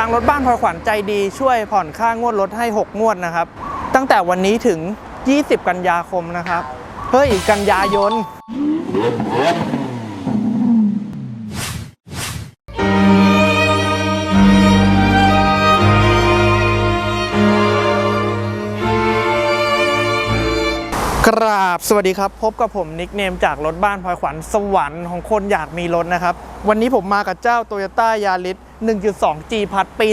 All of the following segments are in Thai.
ทางรถบ้านพลอยขวัญใจดีช่วยผ่อนค่างวดรถให้ 6 งวดนะครับ ตั้งแต่วันนี้ถึง 20 กันยาคมนะครับ เฮ้ย กันยายน กราบสวัสดีครับ พบกับผมนิกเนมจากรถบ้านพลอยขวัญสวรรค์ของคนอยากมีรถนะครับ วันนี้ผมมากับเจ้า Toyota Yaris 1.2 G พัดปี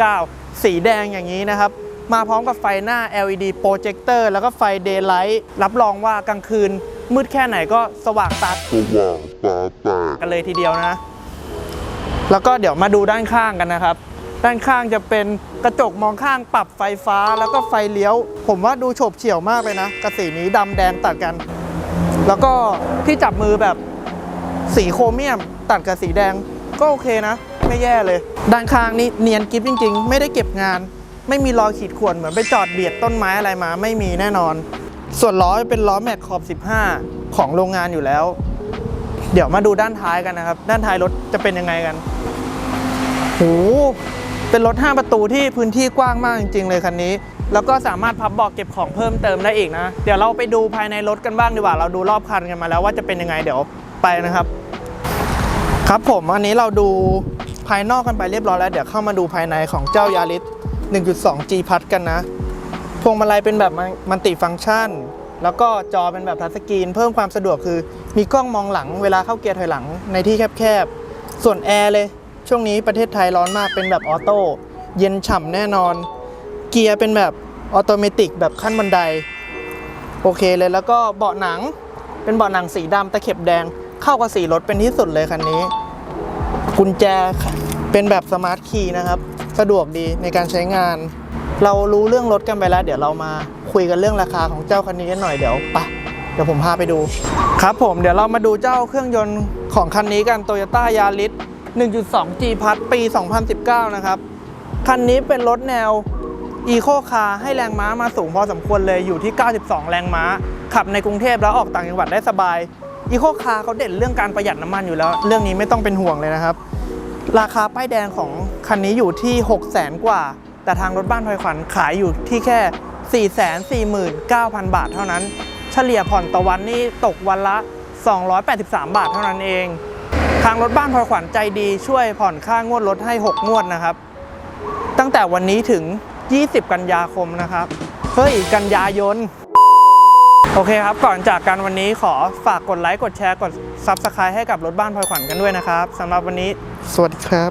2019 สีแดงอย่างนี้นะครับ มาพร้อมกับไฟหน้า LED Projector แล้วก็ไฟ Daylight รับรองว่ากลางคืน มืดแค่ไหนก็สว่างตาสว่างตาแตกกันเลยทีเดียวนะ แล้วก็เดี๋ยวมาดูด้านข้างกันนะครับ ด้านข้างจะเป็นกระจกมองข้างปรับไฟฟ้าแล้วก็ไฟเลี้ยว ผมว่าดูโฉบเฉี่ยวมากเลยนะกระสีนี้ดำแดงตัดกัน แล้วก็ที่จับมือแบบสีโครเมียมตัดกับสีแดงก็โอเคนะ ไม่แย่เลย ด้านข้างนี่เนียนกิฟจริง ๆ ไม่ได้เก็บงาน ไม่มีรอยขีดข่วนเหมือนไปจอดเบียดต้นไม้อะไรมา ไม่มีแน่นอน ส่วนล้อเป็นล้อแม็กขอบ 15 ของโรงงานอยู่แล้ว เดี๋ยวมาดูด้านท้ายกันนะครับ ด้านท้ายรถจะเป็นยังไงกันโห เป็นรถ 5 ประตูที่พื้นที่กว้างมากจริง ๆ เลยคันนี้ แล้วก็สามารถพับเบอกเก็บของเพิ่มเติมได้อีกนะ เดี๋ยวเราไปดูภายในรถกันบ้างดีกว่า เราดูรอบคันกันมาแล้วว่าจะเป็นยังไงเดี๋ยวไปนะครับ ครับผมอันนี้เราดูภายนอกกันไปเรียบร้อยแล้ว เดี๋ยวเข้ามาดูภายในของเจ้ายาริส 1.2G พัดกันนะ พวงมาลัยเป็นแบบมันติฟังก์ชัน แล้วก็จอเป็นแบบทัชสกรีน เพิ่มความสะดวกคือ มีกล้องมองหลังเวลาเข้าเกียร์ถอยหลังในที่แคบๆ ส่วนแอร์เลย ช่วงนี้ประเทศไทยร้อนมากเป็นแบบออโต้เย็นฉ่ำแน่นอน เกียร์เป็นแบบออโตเมติกแบบขั้นบันได โอเคเลยแล้วก็เบาะหนังเป็นเบาะหนังสีดำตะเข็บแดงเข้ากับสีรถเป็นที่สุดเลยคันนี้ กุญแจเป็นแบบสมาร์ทคีย์นะครับ สะดวกดีในการใช้งาน เรารู้เรื่องรถกันไปแล้ว เดี๋ยวเรามาคุยกันเรื่องราคาของเจ้าคันนี้กันหน่อยเดี๋ยวไปะเดี๋ยวผมพาไปดู ครับผมเดี๋ยวเรามาดูเจ้าเครื่องยนต์ของคันนี้กัน Toyota Yaris 1.2 G พัดปี 2019 นะครับ คันนี้เป็นรถแนว Eco Car ให้แรงม้ามาสูงพอสมควรเลยอยู่ที่ 92 แรงม้า ขับในกรุงเทพแล้วออกต่างจังหวัดได้สบาย Eco Car เขาเด่นเรื่องการประหยัดน้ำมันอยู่แล้ว เรื่องนี้ไม่ต้องเป็นห่วงเลยนะครับ ราคาป้ายแดงของคันนี้อยู่ที่ 6 0 0 0 0 0 กว่า แต่ทางรถบ้านพลอยขวัญขายอยู่ที่แค่ 449,000 บาทเท่านั้น เฉลี่ยผ่อนต่อวันนี่ตกวันละ 283 บาทเท่านั้นเอง ทางรถบ้านพลอยขวัญใจดีช่วยผ่อนค่างวดรถให้ 6 งวดนะครับ ตั้งแต่วันนี้ถึง 20 กันยาคมนะครับ เฮ้ย กันยายน โอเคครับ ก่อนจากกันวันนี้ขอฝากกดไลค์ กดแชร์ กด s u b สไครต์ให้กับรถบ้านพลอยขวัญกันด้วยนะครับสำหรับวันนี้ สวัสดีครับ